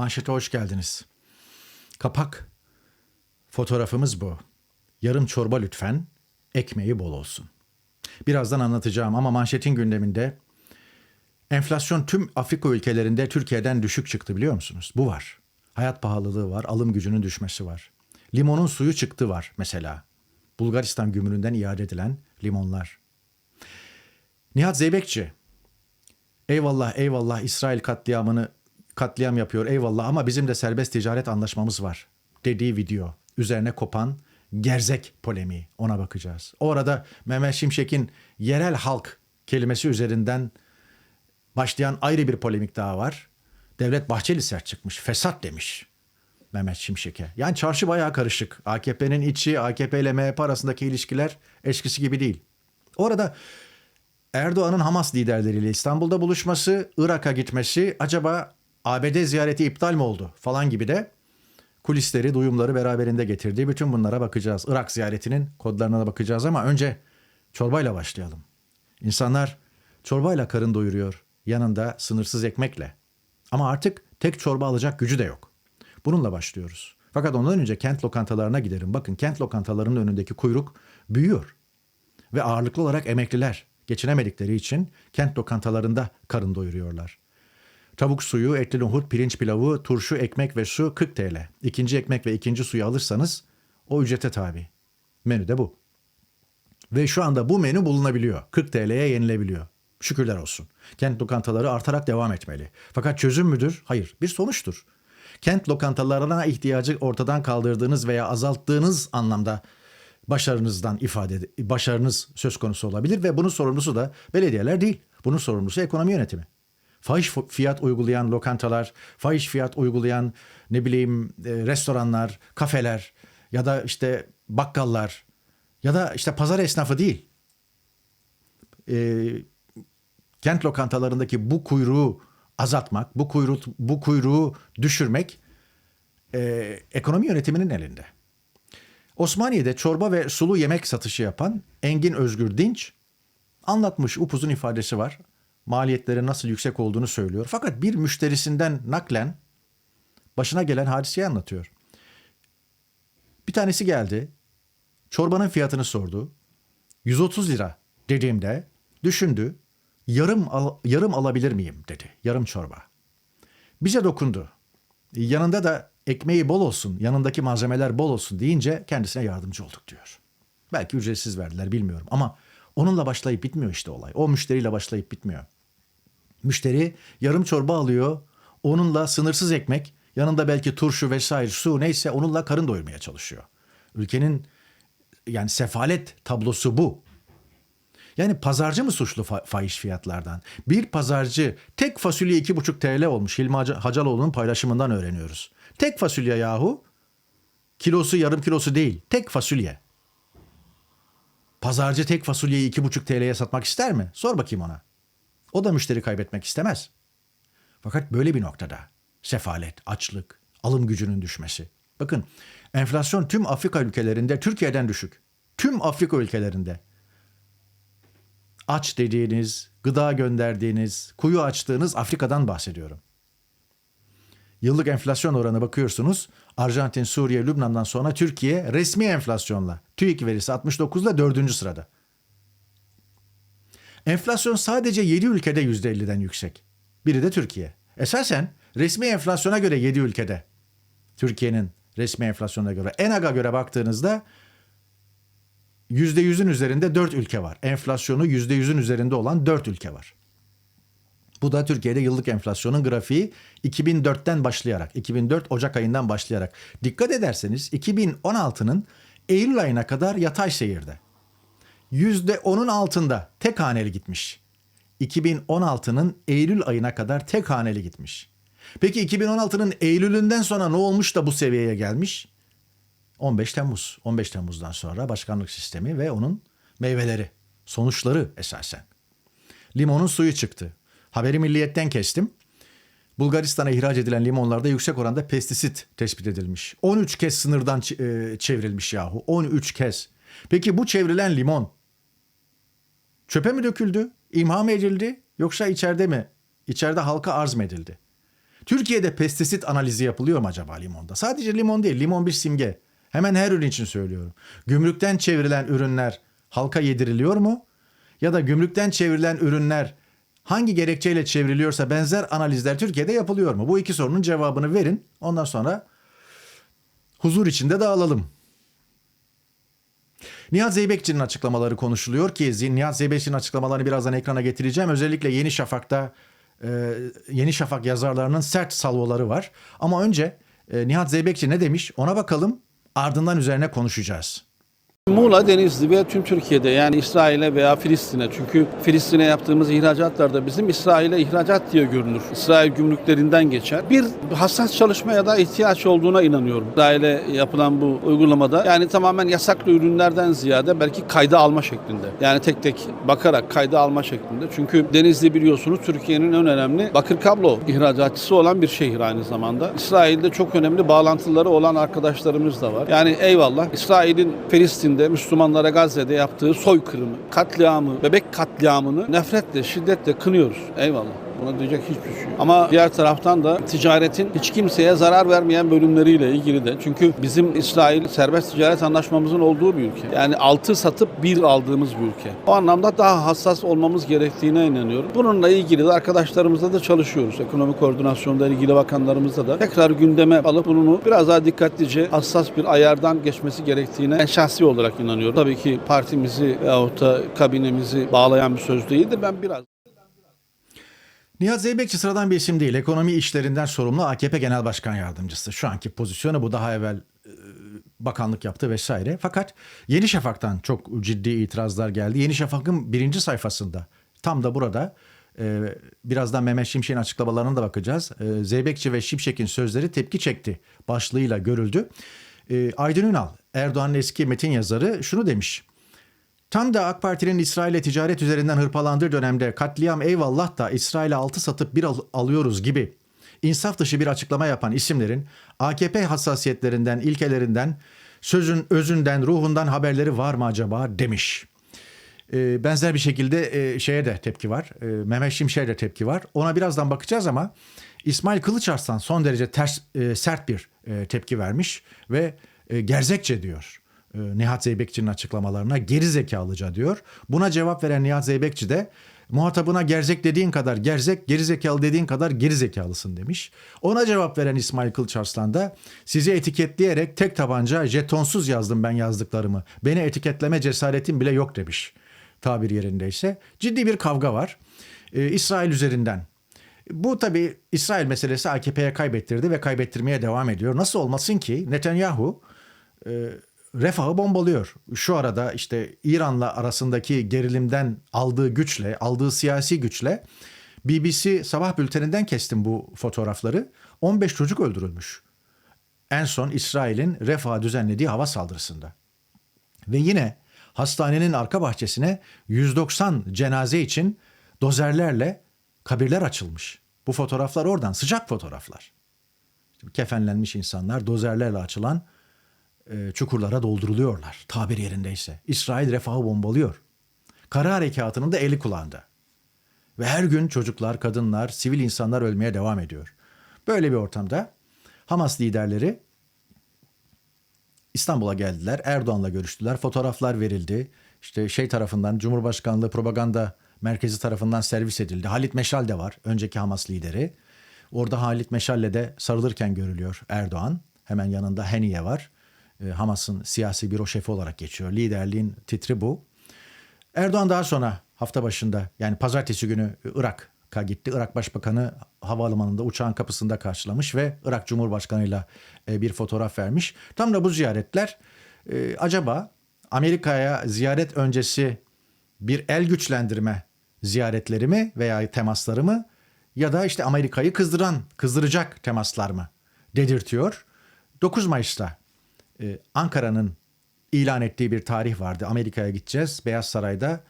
Manşete hoş geldiniz. Kapak fotoğrafımız bu. Yarım çorba lütfen, ekmeği bol olsun. Birazdan anlatacağım ama manşetin gündeminde enflasyon tüm Afrika ülkelerinde Türkiye'den düşük çıktı biliyor musunuz? Bu var. Hayat pahalılığı var, alım gücünün düşmesi var. Limonun suyu çıktı var mesela. Bulgaristan gümrüğünden iade edilen limonlar. Nihat Zeybekçi, eyvallah eyvallah İsrail katliamını katliam yapıyor eyvallah ama bizim de serbest ticaret anlaşmamız var dediği video üzerine kopan gerzek polemiği ona bakacağız. Orada Mehmet Şimşek'in yerel halk kelimesi üzerinden başlayan ayrı bir polemik daha var. Devlet Bahçeli sert çıkmış. Fesat demiş Mehmet Şimşek'e. Yani çarşı bayağı karışık. AKP'nin içi, AKP ile MHP arasındaki ilişkiler eskisi gibi değil. Orada Erdoğan'ın Hamas liderleriyle İstanbul'da buluşması, Irak'a gitmesi, acaba ABD ziyareti iptal mi oldu falan gibi de kulisleri, duyumları beraberinde getirdiği bütün bunlara bakacağız. Irak ziyaretinin kodlarına da bakacağız ama önce çorbayla başlayalım. İnsanlar çorbayla karın doyuruyor, yanında sınırsız ekmekle. Ama artık tek çorba alacak gücü de yok. Bununla başlıyoruz. Fakat ondan önce kent lokantalarına giderim. Bakın kent lokantalarının önündeki kuyruk büyüyor. Ve ağırlıklı olarak emekliler geçinemedikleri için kent lokantalarında karın doyuruyorlar. Tavuk suyu, etli nohut, pirinç pilavı, turşu, ekmek ve su 40 TL. İkinci ekmek ve ikinci suyu alırsanız o ücrete tabi. Menü de bu. Ve şu anda bu menü bulunabiliyor. 40 TL'ye yenilebiliyor. Şükürler olsun. Kent lokantaları artarak devam etmeli. Fakat çözüm müdür? Hayır, bir sonuçtur. Kent lokantalarına ihtiyacı ortadan kaldırdığınız veya azalttığınız anlamda başarınızdan ifade başarınız söz konusu olabilir ve bunun sorumlusu da belediyeler değil. Bunun sorumlusu ekonomi yönetimi. Fahiş fiyat uygulayan lokantalar, fahiş fiyat uygulayan ne bileyim e, restoranlar, kafeler ya da işte bakkallar ya da işte pazar esnafı değil. E, kent lokantalarındaki bu kuyruğu azaltmak, bu kuyruğu, bu kuyruğu düşürmek e, ekonomi yönetiminin elinde. Osmaniye'de çorba ve sulu yemek satışı yapan Engin Özgür Dinç anlatmış upuzun ifadesi var. Maliyetlerin nasıl yüksek olduğunu söylüyor. Fakat bir müşterisinden naklen başına gelen hadiseyi anlatıyor. Bir tanesi geldi. Çorbanın fiyatını sordu. 130 lira dediğimde düşündü. Yarım al, yarım alabilir miyim dedi. Yarım çorba. Bize dokundu. Yanında da ekmeği bol olsun, yanındaki malzemeler bol olsun deyince kendisine yardımcı olduk diyor. Belki ücretsiz verdiler bilmiyorum ama onunla başlayıp bitmiyor işte olay. O müşteriyle başlayıp bitmiyor. Müşteri yarım çorba alıyor, onunla sınırsız ekmek, yanında belki turşu vesaire su neyse onunla karın doyurmaya çalışıyor. Ülkenin yani sefalet tablosu bu. Yani pazarcı mı suçlu fa- fahiş fiyatlardan? Bir pazarcı tek fasulye iki buçuk TL olmuş. Hilmi Hac- Hacaloğlu'nun paylaşımından öğreniyoruz. Tek fasulye yahu. Kilosu yarım kilosu değil. Tek fasulye. Pazarcı tek fasulyeyi iki buçuk TL'ye satmak ister mi? Sor bakayım ona. O da müşteri kaybetmek istemez. Fakat böyle bir noktada sefalet, açlık, alım gücünün düşmesi. Bakın enflasyon tüm Afrika ülkelerinde Türkiye'den düşük. Tüm Afrika ülkelerinde aç dediğiniz, gıda gönderdiğiniz, kuyu açtığınız Afrika'dan bahsediyorum. Yıllık enflasyon oranı bakıyorsunuz. Arjantin, Suriye, Lübnan'dan sonra Türkiye resmi enflasyonla TÜİK verisi 69'la 4. sırada. Enflasyon sadece 7 ülkede %50'den yüksek. Biri de Türkiye. Esasen resmi enflasyona göre 7 ülkede. Türkiye'nin resmi enflasyona göre. ENAG'a göre baktığınızda %100'ün üzerinde 4 ülke var. Enflasyonu %100'ün üzerinde olan 4 ülke var. Bu da Türkiye'de yıllık enflasyonun grafiği 2004'ten başlayarak, 2004 Ocak ayından başlayarak. Dikkat ederseniz 2016'nın Eylül ayına kadar yatay seyirde. %10'un altında tek haneli gitmiş. 2016'nın Eylül ayına kadar tek haneli gitmiş. Peki 2016'nın Eylül'ünden sonra ne olmuş da bu seviyeye gelmiş? 15 Temmuz. 15 Temmuz'dan sonra başkanlık sistemi ve onun meyveleri, sonuçları esasen. Limonun suyu çıktı. Haberi milliyetten kestim. Bulgaristan'a ihraç edilen limonlarda yüksek oranda pestisit tespit edilmiş. 13 kez sınırdan e, çevrilmiş yahu. 13 kez. Peki bu çevrilen limon çöpe mi döküldü? İmha mı edildi? Yoksa içeride mi? İçeride halka arz mı edildi? Türkiye'de pestisit analizi yapılıyor mu acaba limonda? Sadece limon değil, limon bir simge. Hemen her ürün için söylüyorum. Gümrükten çevrilen ürünler halka yediriliyor mu? Ya da gümrükten çevrilen ürünler hangi gerekçeyle çevriliyorsa benzer analizler Türkiye'de yapılıyor mu? Bu iki sorunun cevabını verin. Ondan sonra huzur içinde dağılalım. Nihat Zeybekçi'nin açıklamaları konuşuluyor ki Nihat Zeybekçi'nin açıklamalarını birazdan ekrana getireceğim. Özellikle Yeni Şafak'ta e, Yeni Şafak yazarlarının sert salvoları var. Ama önce e, Nihat Zeybekçi ne demiş ona bakalım ardından üzerine konuşacağız. Muğla, Denizli ve tüm Türkiye'de yani İsrail'e veya Filistin'e çünkü Filistin'e yaptığımız ihracatlar da bizim İsrail'e ihracat diye görünür. İsrail gümrüklerinden geçer. Bir hassas çalışmaya da ihtiyaç olduğuna inanıyorum. İsrail'e yapılan bu uygulamada yani tamamen yasaklı ürünlerden ziyade belki kayda alma şeklinde. Yani tek tek bakarak kayda alma şeklinde. Çünkü Denizli biliyorsunuz Türkiye'nin en önemli bakır kablo ihracatçısı olan bir şehir aynı zamanda. İsrail'de çok önemli bağlantıları olan arkadaşlarımız da var. Yani eyvallah İsrail'in Filistin'de Müslümanlara Gazze'de yaptığı soykırımı, katliamı, bebek katliamını nefretle, şiddetle kınıyoruz. Eyvallah. Buna diyecek hiçbir şey yok. Ama diğer taraftan da ticaretin hiç kimseye zarar vermeyen bölümleriyle ilgili de. Çünkü bizim İsrail serbest ticaret anlaşmamızın olduğu bir ülke. Yani altı satıp bir aldığımız bir ülke. O anlamda daha hassas olmamız gerektiğine inanıyorum. Bununla ilgili de arkadaşlarımızla da çalışıyoruz. Ekonomi koordinasyonda ilgili bakanlarımızla da tekrar gündeme alıp bunu biraz daha dikkatlice hassas bir ayardan geçmesi gerektiğine ben şahsi olarak inanıyorum. Tabii ki partimizi veyahut da kabinemizi bağlayan bir söz değildir. Ben biraz Nihat Zeybekçi sıradan bir isim değil. Ekonomi işlerinden sorumlu AKP Genel Başkan Yardımcısı. Şu anki pozisyonu bu daha evvel e, bakanlık yaptı vesaire. Fakat Yeni Şafak'tan çok ciddi itirazlar geldi. Yeni Şafak'ın birinci sayfasında tam da burada e, birazdan Mehmet Şimşek'in açıklamalarına da bakacağız. E, Zeybekçi ve Şimşek'in sözleri tepki çekti başlığıyla görüldü. Aydın Ünal, Erdoğan'ın eski metin yazarı şunu demiş. Tam da AK Parti'nin İsrail'e ticaret üzerinden hırpalandığı dönemde katliam eyvallah da İsrail'e altı satıp bir al- alıyoruz gibi insaf dışı bir açıklama yapan isimlerin AKP hassasiyetlerinden, ilkelerinden, sözün özünden, ruhundan haberleri var mı acaba demiş. Ee, benzer bir şekilde e, şeye de tepki var. E, Mehmet Şimşek'e de tepki var. Ona birazdan bakacağız ama İsmail Kılıçarslan son derece ters e, sert bir e, tepki vermiş ve e, gerzekçe diyor. E, Nihat Zeybekçi'nin açıklamalarına geri zekalıca diyor. Buna cevap veren Nihat Zeybekçi de muhatabına gerzek dediğin kadar gerzek, geri zekalı dediğin kadar geri zekalısın demiş. Ona cevap veren İsmail Kılıçarslan da sizi etiketleyerek tek tabanca jetonsuz yazdım ben yazdıklarımı. Beni etiketleme cesaretim bile yok demiş tabir yerindeyse. Ciddi bir kavga var. Ee, İsrail üzerinden. Bu tabii İsrail meselesi AKP'ye kaybettirdi ve kaybettirmeye devam ediyor. Nasıl olmasın ki Netanyahu e, refahı bombalıyor. Şu arada işte İran'la arasındaki gerilimden aldığı güçle, aldığı siyasi güçle BBC sabah bülteninden kestim bu fotoğrafları. 15 çocuk öldürülmüş. En son İsrail'in refaha düzenlediği hava saldırısında. Ve yine hastanenin arka bahçesine 190 cenaze için dozerlerle kabirler açılmış. Bu fotoğraflar oradan sıcak fotoğraflar. Kefenlenmiş insanlar dozerlerle açılan çukurlara dolduruluyorlar tabir yerindeyse. İsrail refahı bombalıyor. Kara harekatının da eli kulağında. Ve her gün çocuklar, kadınlar, sivil insanlar ölmeye devam ediyor. Böyle bir ortamda Hamas liderleri İstanbul'a geldiler. Erdoğan'la görüştüler. Fotoğraflar verildi. İşte şey tarafından Cumhurbaşkanlığı propaganda merkezi tarafından servis edildi. Halit Meşal de var. Önceki Hamas lideri. Orada Halit Meşal'le de sarılırken görülüyor Erdoğan. Hemen yanında Heniye var. Ee, Hamas'ın siyasi büro şefi olarak geçiyor. Liderliğin titri bu. Erdoğan daha sonra hafta başında yani pazartesi günü Irak'a gitti. Irak Başbakanı havalimanında uçağın kapısında karşılamış ve Irak Cumhurbaşkanı'yla e, bir fotoğraf vermiş. Tam da bu ziyaretler e, acaba Amerika'ya ziyaret öncesi bir el güçlendirme ziyaretleri mi veya temasları mı ya da işte Amerika'yı kızdıran, kızdıracak temaslar mı dedirtiyor. 9 Mayıs'ta e, Ankara'nın ilan ettiği bir tarih vardı. Amerika'ya gideceğiz. Beyaz Saray'da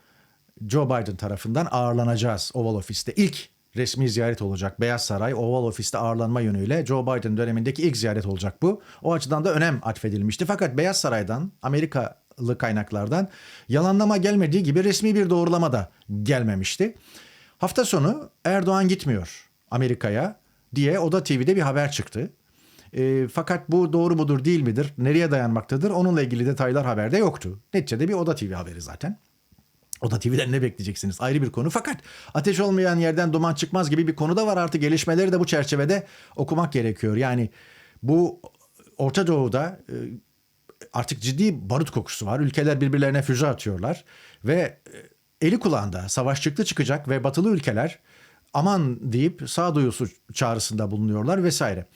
Joe Biden tarafından ağırlanacağız Oval Office'te. İlk resmi ziyaret olacak. Beyaz Saray Oval Office'te ağırlanma yönüyle Joe Biden dönemindeki ilk ziyaret olacak bu. O açıdan da önem atfedilmişti. Fakat Beyaz Saray'dan, Amerikalı kaynaklardan yalanlama gelmediği gibi resmi bir doğrulama da gelmemişti. Hafta sonu Erdoğan gitmiyor Amerika'ya. diye Oda TV'de bir haber çıktı. E, fakat bu doğru mudur değil midir, nereye dayanmaktadır onunla ilgili detaylar haberde yoktu. Neticede bir Oda TV haberi zaten. Oda TV'den ne bekleyeceksiniz ayrı bir konu. Fakat ateş olmayan yerden duman çıkmaz gibi bir konu da var artık gelişmeleri de bu çerçevede okumak gerekiyor. Yani bu Orta Doğu'da e, artık ciddi barut kokusu var. Ülkeler birbirlerine füze atıyorlar ve e, eli kulağında savaş çıktı çıkacak ve batılı ülkeler aman deyip sağduyusu çağrısında bulunuyorlar vesaire.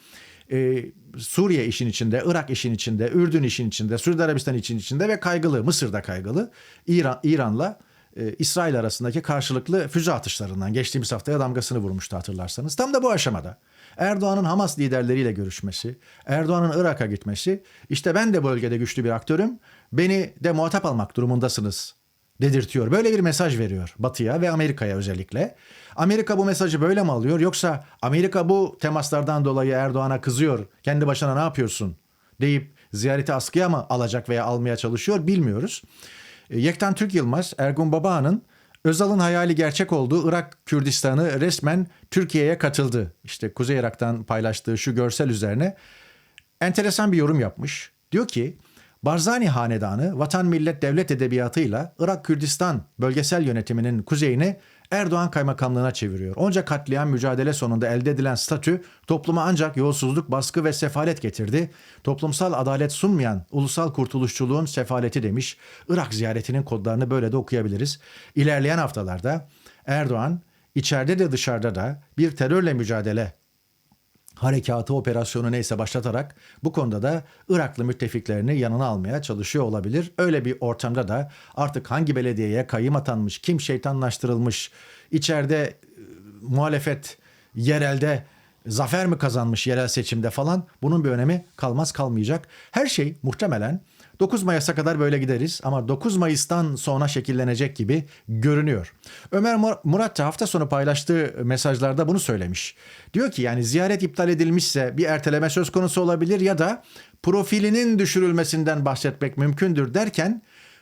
Ee, Suriye işin içinde, Irak işin içinde, Ürdün işin içinde, Suudi Arabistan işin içinde ve kaygılı, Mısır'da kaygılı. İran, İran'la e, İsrail arasındaki karşılıklı füze atışlarından geçtiğimiz haftaya damgasını vurmuştu hatırlarsanız. Tam da bu aşamada Erdoğan'ın Hamas liderleriyle görüşmesi, Erdoğan'ın Irak'a gitmesi, işte ben de bölgede güçlü bir aktörüm, beni de muhatap almak durumundasınız dedirtiyor. Böyle bir mesaj veriyor Batı'ya ve Amerika'ya özellikle. Amerika bu mesajı böyle mi alıyor yoksa Amerika bu temaslardan dolayı Erdoğan'a kızıyor. Kendi başına ne yapıyorsun deyip ziyareti askıya mı alacak veya almaya çalışıyor bilmiyoruz. E, Yektan Türk Yılmaz, Ergun Baba'nın Özal'ın hayali gerçek olduğu Irak Kürdistan'ı resmen Türkiye'ye katıldı. İşte Kuzey Irak'tan paylaştığı şu görsel üzerine enteresan bir yorum yapmış. Diyor ki Barzani Hanedanı vatan millet devlet edebiyatıyla Irak Kürdistan bölgesel yönetiminin kuzeyini Erdoğan kaymakamlığına çeviriyor. Onca katliam mücadele sonunda elde edilen statü topluma ancak yolsuzluk, baskı ve sefalet getirdi. Toplumsal adalet sunmayan ulusal kurtuluşçuluğun sefaleti demiş. Irak ziyaretinin kodlarını böyle de okuyabiliriz. İlerleyen haftalarda Erdoğan içeride de dışarıda da bir terörle mücadele harekatı, operasyonu neyse başlatarak bu konuda da Iraklı müttefiklerini yanına almaya çalışıyor olabilir. Öyle bir ortamda da artık hangi belediyeye kayyım atanmış, kim şeytanlaştırılmış, içeride e, muhalefet yerelde zafer mi kazanmış yerel seçimde falan bunun bir önemi kalmaz kalmayacak. Her şey muhtemelen 9 Mayıs'a kadar böyle gideriz ama 9 Mayıs'tan sonra şekillenecek gibi görünüyor. Ömer Mur- Murat da hafta sonu paylaştığı mesajlarda bunu söylemiş. Diyor ki yani ziyaret iptal edilmişse bir erteleme söz konusu olabilir ya da profilinin düşürülmesinden bahsetmek mümkündür derken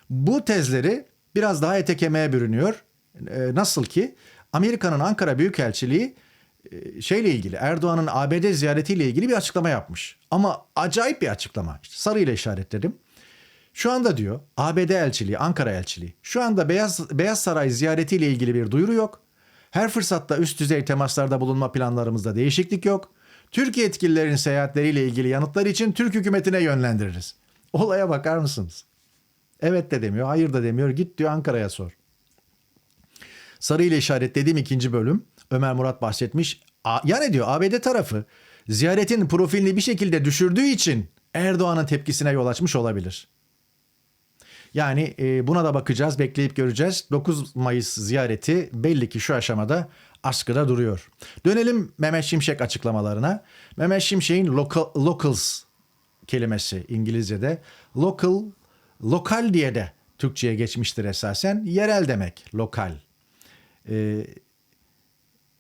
bu tezleri biraz daha ete kemiğe bürünüyor. Ee, nasıl ki Amerika'nın Ankara Büyükelçiliği e, şeyle ilgili Erdoğan'ın ABD ziyaretiyle ilgili bir açıklama yapmış. Ama acayip bir açıklama. İşte sarıyla işaretledim. Şu anda diyor ABD elçiliği, Ankara elçiliği. Şu anda Beyaz Beyaz Saray ziyaretiyle ilgili bir duyuru yok. Her fırsatta üst düzey temaslarda bulunma planlarımızda değişiklik yok. Türkiye yetkililerin seyahatleriyle ilgili yanıtlar için Türk hükümetine yönlendiririz. Olaya bakar mısınız? Evet de demiyor, hayır da demiyor. Git diyor Ankara'ya sor. Sarı ile işaretlediğim ikinci bölüm Ömer Murat bahsetmiş. Yani diyor ABD tarafı ziyaretin profilini bir şekilde düşürdüğü için Erdoğan'ın tepkisine yol açmış olabilir. Yani e, buna da bakacağız, bekleyip göreceğiz. 9 Mayıs ziyareti belli ki şu aşamada askıda duruyor. Dönelim Mehmet Şimşek açıklamalarına. Mehmet Şimşek'in local, locals kelimesi İngilizce'de local, lokal diye de Türkçe'ye geçmiştir esasen. Yerel demek, lokal. E,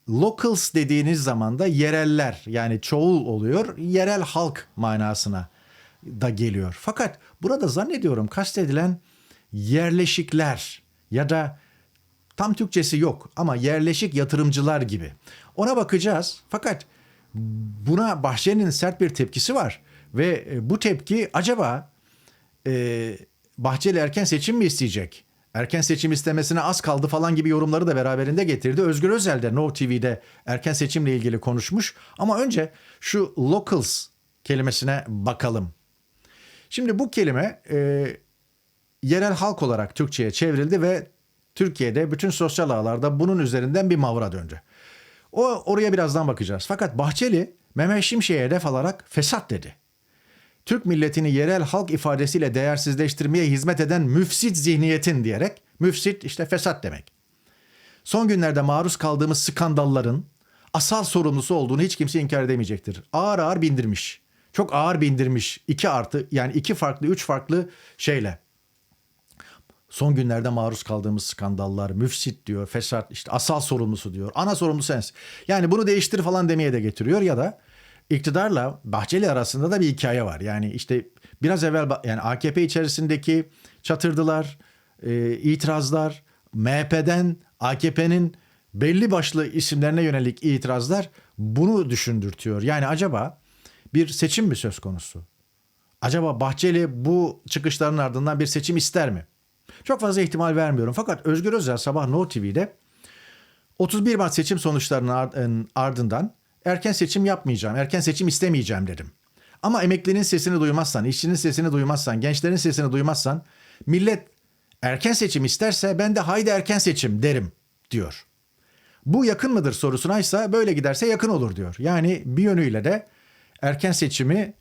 locals dediğiniz zaman da yereller yani çoğul oluyor. Yerel halk manasına da geliyor. Fakat burada zannediyorum kastedilen yerleşikler ya da tam Türkçesi yok ama yerleşik yatırımcılar gibi. Ona bakacağız. Fakat buna Bahçeli'nin sert bir tepkisi var ve e, bu tepki acaba e, Bahçeli erken seçim mi isteyecek? Erken seçim istemesine az kaldı falan gibi yorumları da beraberinde getirdi. Özgür Özel de No TV'de erken seçimle ilgili konuşmuş. Ama önce şu locals kelimesine bakalım. Şimdi bu kelime e, yerel halk olarak Türkçe'ye çevrildi ve Türkiye'de bütün sosyal ağlarda bunun üzerinden bir mavra döndü. O oraya birazdan bakacağız. Fakat Bahçeli Mehmet Şimşek'e hedef alarak fesat dedi. Türk milletini yerel halk ifadesiyle değersizleştirmeye hizmet eden müfsit zihniyetin diyerek müfsit işte fesat demek. Son günlerde maruz kaldığımız skandalların asal sorumlusu olduğunu hiç kimse inkar edemeyecektir. Ağır ağır bindirmiş. Çok ağır bindirmiş. iki artı yani iki farklı, üç farklı şeyle. Son günlerde maruz kaldığımız skandallar, müfsit diyor, fesat, işte asal sorumlusu diyor. Ana sorumlu sensin. Yani bunu değiştir falan demeye de getiriyor ya da iktidarla Bahçeli arasında da bir hikaye var. Yani işte biraz evvel yani AKP içerisindeki çatırdılar, e, itirazlar, MHP'den AKP'nin belli başlı isimlerine yönelik itirazlar bunu düşündürtüyor. Yani acaba bir seçim mi söz konusu? Acaba Bahçeli bu çıkışların ardından bir seçim ister mi? Çok fazla ihtimal vermiyorum. Fakat Özgür Özel sabah No TV'de 31 Mart seçim sonuçlarının ar- ardından erken seçim yapmayacağım, erken seçim istemeyeceğim dedim. Ama emeklinin sesini duymazsan, işçinin sesini duymazsan, gençlerin sesini duymazsan millet erken seçim isterse ben de haydi erken seçim derim diyor. Bu yakın mıdır sorusuna ise böyle giderse yakın olur diyor. Yani bir yönüyle de erken seçimi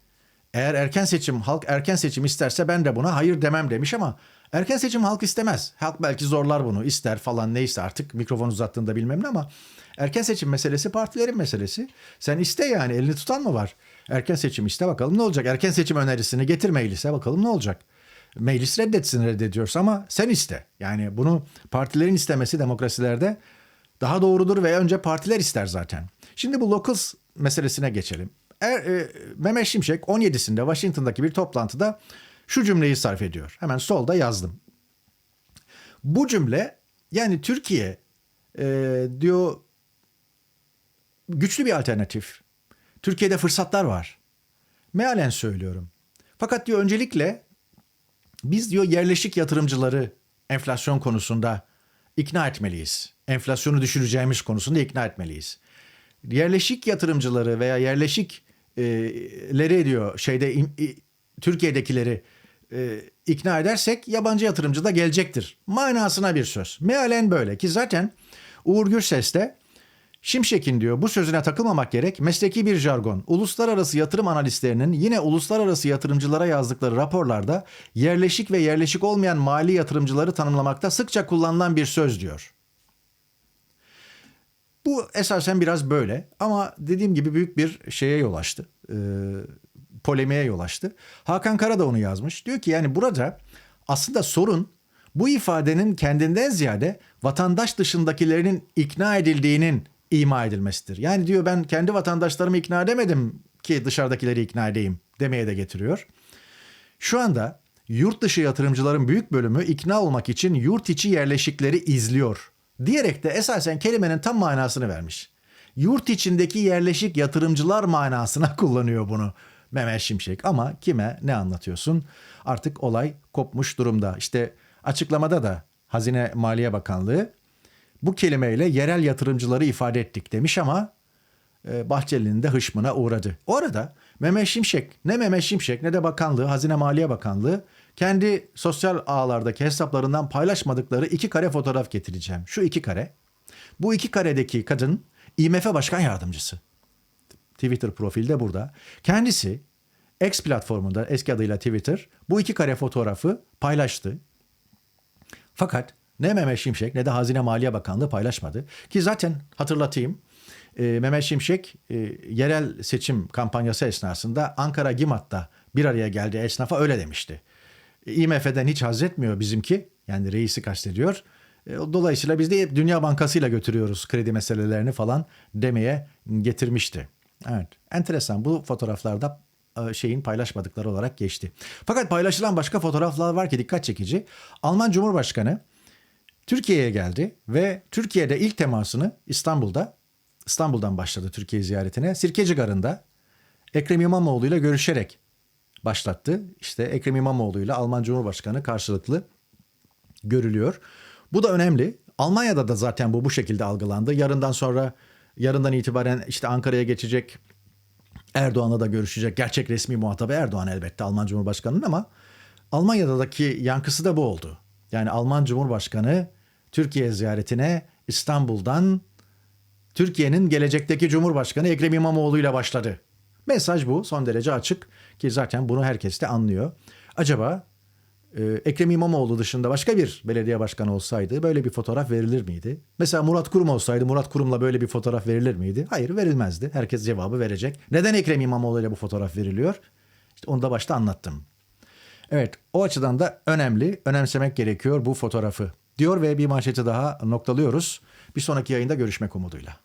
eğer erken seçim halk erken seçim isterse ben de buna hayır demem demiş ama erken seçim halk istemez. Halk belki zorlar bunu ister falan neyse artık mikrofon uzattığında bilmem ne ama erken seçim meselesi partilerin meselesi. Sen iste yani elini tutan mı var? Erken seçim iste bakalım ne olacak? Erken seçim önerisini getir meclise bakalım ne olacak? Meclis reddetsin reddediyorsa ama sen iste. Yani bunu partilerin istemesi demokrasilerde daha doğrudur ve önce partiler ister zaten. Şimdi bu locals meselesine geçelim. Er, e, Mehmet Şimşek 17'sinde Washington'daki bir toplantıda şu cümleyi sarf ediyor. Hemen solda yazdım. Bu cümle yani Türkiye e, diyor güçlü bir alternatif. Türkiye'de fırsatlar var. Mealen söylüyorum. Fakat diyor öncelikle biz diyor yerleşik yatırımcıları enflasyon konusunda ikna etmeliyiz. Enflasyonu düşüreceğimiz konusunda ikna etmeliyiz. Yerleşik yatırımcıları veya yerleşikleri diyor şeyde Türkiye'dekileri e, ikna edersek yabancı yatırımcı da gelecektir. Manasına bir söz. Mealen böyle ki zaten Uğur Gürses de Şimşek'in diyor bu sözüne takılmamak gerek mesleki bir jargon. Uluslararası yatırım analistlerinin yine uluslararası yatırımcılara yazdıkları raporlarda yerleşik ve yerleşik olmayan mali yatırımcıları tanımlamakta sıkça kullanılan bir söz diyor. Bu esasen biraz böyle ama dediğim gibi büyük bir şeye yol açtı. Ee, polemiğe yol açtı. Hakan Kara da onu yazmış. Diyor ki yani burada aslında sorun bu ifadenin kendinden ziyade vatandaş dışındakilerinin ikna edildiğinin ima edilmesidir. Yani diyor ben kendi vatandaşlarımı ikna edemedim ki dışarıdakileri ikna edeyim demeye de getiriyor. Şu anda yurt dışı yatırımcıların büyük bölümü ikna olmak için yurt içi yerleşikleri izliyor. Diyerek de esasen kelimenin tam manasını vermiş. Yurt içindeki yerleşik yatırımcılar manasına kullanıyor bunu Mehmet Şimşek. Ama kime ne anlatıyorsun? Artık olay kopmuş durumda. İşte açıklamada da Hazine Maliye Bakanlığı bu kelimeyle yerel yatırımcıları ifade ettik demiş ama e, Bahçeli'nin de hışmına uğradı. O arada Mehmet Şimşek, ne Mehmet Şimşek ne de bakanlığı, Hazine Maliye Bakanlığı kendi sosyal ağlardaki hesaplarından paylaşmadıkları iki kare fotoğraf getireceğim. Şu iki kare. Bu iki karedeki kadın IMF Başkan Yardımcısı. Twitter profilde burada. Kendisi X platformunda eski adıyla Twitter bu iki kare fotoğrafı paylaştı. Fakat ne Mehmet Şimşek ne de Hazine Maliye Bakanlığı paylaşmadı. Ki zaten hatırlatayım e, Mehmet Şimşek e, yerel seçim kampanyası esnasında Ankara Gimat'ta bir araya geldi esnafa öyle demişti. IMF'den hiç haz etmiyor bizimki yani reisi kastediyor. E, Dolayısıyla biz de hep Dünya Bankası ile götürüyoruz kredi meselelerini falan demeye getirmişti. Evet enteresan bu fotoğraflarda e, şeyin paylaşmadıkları olarak geçti. Fakat paylaşılan başka fotoğraflar var ki dikkat çekici. Alman Cumhurbaşkanı Türkiye'ye geldi ve Türkiye'de ilk temasını İstanbul'da İstanbul'dan başladı Türkiye ziyaretine. Sirkeci Garı'nda Ekrem İmamoğlu ile görüşerek başlattı. İşte Ekrem İmamoğlu ile Alman Cumhurbaşkanı karşılıklı görülüyor. Bu da önemli. Almanya'da da zaten bu bu şekilde algılandı. Yarından sonra yarından itibaren işte Ankara'ya geçecek Erdoğan'la da görüşecek. Gerçek resmi muhatabı Erdoğan elbette Alman Cumhurbaşkanı'nın ama Almanya'daki yankısı da bu oldu. Yani Alman Cumhurbaşkanı Türkiye ziyaretine İstanbul'dan Türkiye'nin gelecekteki Cumhurbaşkanı Ekrem İmamoğlu ile başladı. Mesaj bu son derece açık ki zaten bunu herkes de anlıyor. Acaba e, Ekrem İmamoğlu dışında başka bir belediye başkanı olsaydı böyle bir fotoğraf verilir miydi? Mesela Murat Kurum olsaydı Murat Kurum'la böyle bir fotoğraf verilir miydi? Hayır verilmezdi. Herkes cevabı verecek. Neden Ekrem İmamoğlu ile bu fotoğraf veriliyor? İşte onu da başta anlattım. Evet o açıdan da önemli, önemsemek gerekiyor bu fotoğrafı diyor ve bir manşeti daha noktalıyoruz. Bir sonraki yayında görüşmek umuduyla.